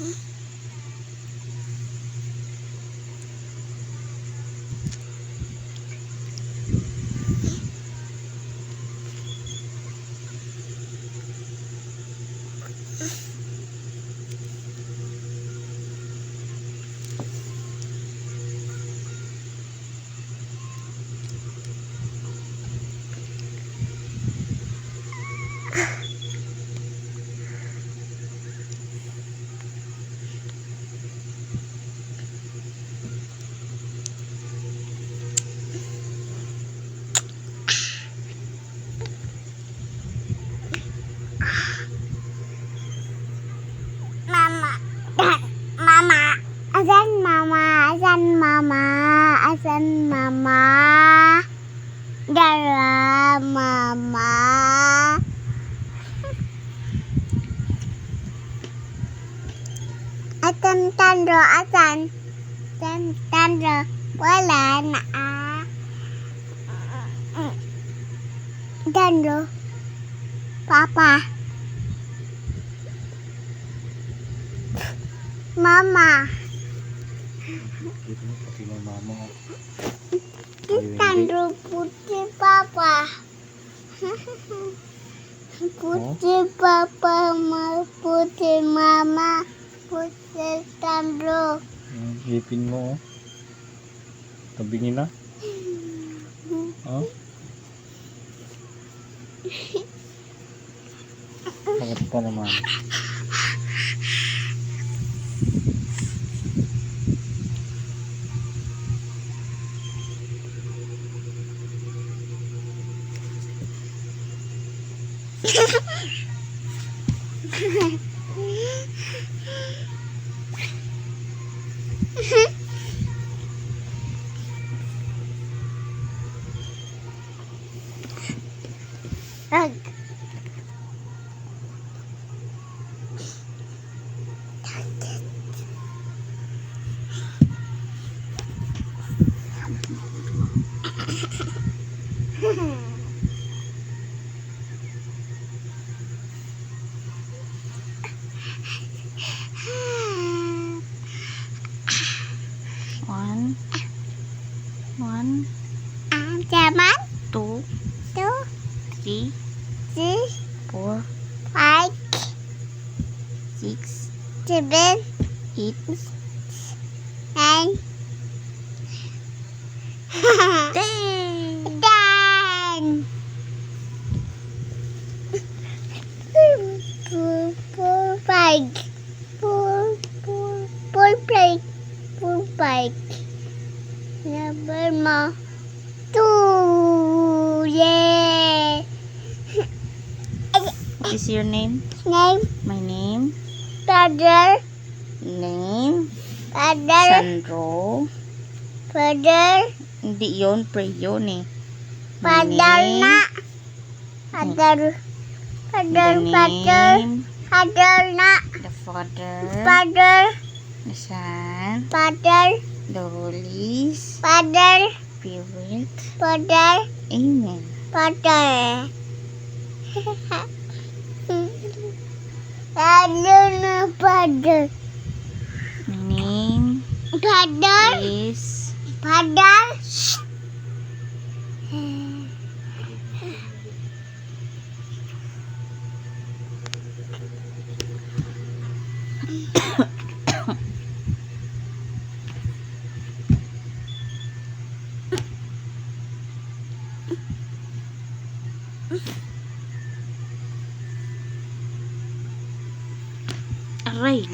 Mm-hmm. Tandro asan? Tandro wala na ah. Tandro Papa. Mama. Tandro putih Papa. Putih Papa Putih Mama putih Dando. Yung ipin mo oh. Tabingin na. Oh. Bakit pa naman? Ag. One, Jaman two, tu three, si four, five six, seven eight, nine. Ten. ten four four five. Four four four five. Four five. Number mo two yeah What is your name? name My name? brother Name? brother Sandro. brother Hindi yun, pray yun eh. My name? na. Padar. Padar, The name? Padar na. The Father. Padar. The Son. Padar. The Holy be Father. Amen. Father. Father. Name Father. is Father. aray